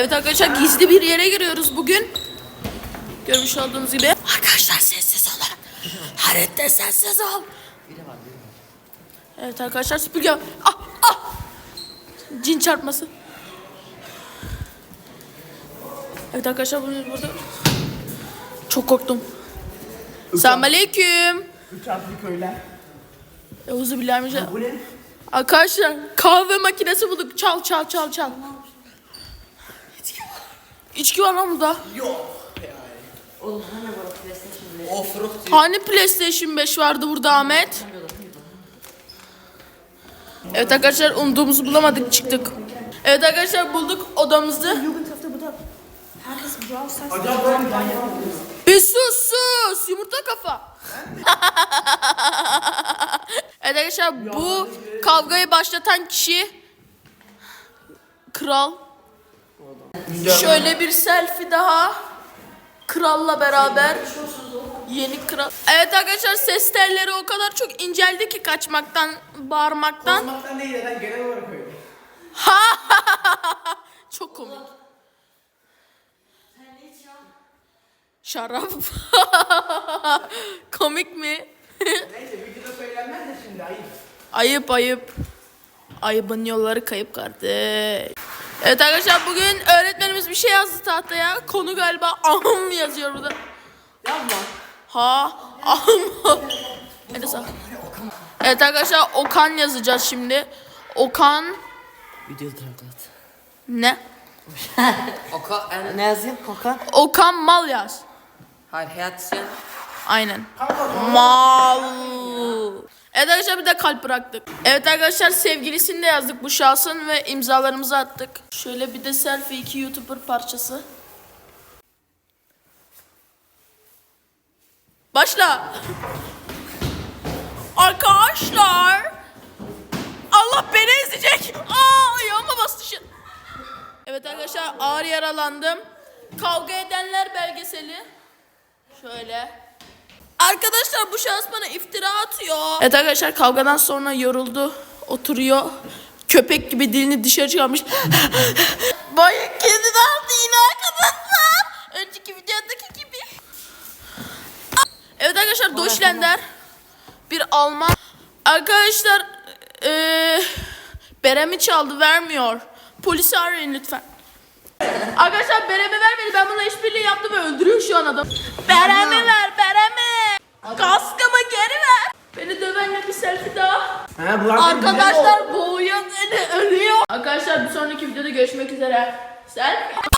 Evet arkadaşlar gizli bir yere giriyoruz bugün. Görmüş olduğunuz gibi. Arkadaşlar sessiz olun. Harette sessiz ol. Evet arkadaşlar süpürge. Ah ah. Cin çarpması. Evet arkadaşlar bunu burada. Çok korktum. Selamünaleyküm. Üç harfli köyler. Euzu billahi mineşşeytanirracim. Bu ne? Arkadaşlar kahve makinesi bulduk. Çal çal çal çal. İçki var lan burada. Oğlum hani bu PlayStation bile. Offroad Hani PlayStation 5 vardı burada Ahmet? Evet arkadaşlar umduğumuzu bulamadık çıktık. Evet arkadaşlar bulduk odamızı. Herkes Brawl Stars Acaba ben. Bir sus sus yumurta kafa. evet arkadaşlar bu kavgayı başlatan kişi kral. Şöyle bir selfie daha. Kralla beraber. Yeni kral. Evet arkadaşlar ses telleri o kadar çok inceldi ki kaçmaktan, bağırmaktan. Olmaktan değil neden genel olarak öyle. Çok komik. Şarap. komik mi? Neyse videoda söylenmez de şimdi ayıp. ayıp ayıp. Ayıbın yolları kayıp kardeş. Evet arkadaşlar bugün öğretmenimiz bir şey yazdı tahtaya. Konu galiba ahım yazıyor burada. Yapma. Ha ahım. Hadi sağ. Evet arkadaşlar Okan yazacağız şimdi. Okan Video taraflat. ne? Oka en... Ne yazayım? Oka? Okan mal yaz. Hayır Hayatsen. Aynen. Mal. Evet arkadaşlar bir de kalp bıraktık. Evet arkadaşlar sevgilisini de yazdık bu şahsın ve imzalarımızı attık. Şöyle bir de selfie iki YouTuber parçası. Başla. Arkadaşlar. Allah beni ezecek. Aa ayağıma bastı şu. Evet arkadaşlar ağır yaralandım. Kavga edenler belgeseli. Şöyle. Arkadaşlar bu şahıs bana iftira atıyor. Evet arkadaşlar kavgadan sonra yoruldu. Oturuyor. Köpek gibi dilini dışarı çıkarmış. Bayık kedi yaptı yine arkadaşlar? Önceki videodaki gibi. Evet arkadaşlar Deutschlander. Bir Alman. Arkadaşlar eee Berem'i çaldı vermiyor. Polisi arayın lütfen. Arkadaşlar Berem'i vermedi. Ben bununla işbirliği yaptım ve öldürüyor şu an adam. Berem'i ver, Berem'i. Kaskımı geri ver. Beni dövenle bir selfie daha. Ha bu Arkadaşlar boğuyor beni, ölüyor. Arkadaşlar bir sonraki videoda görüşmek üzere. Selfie.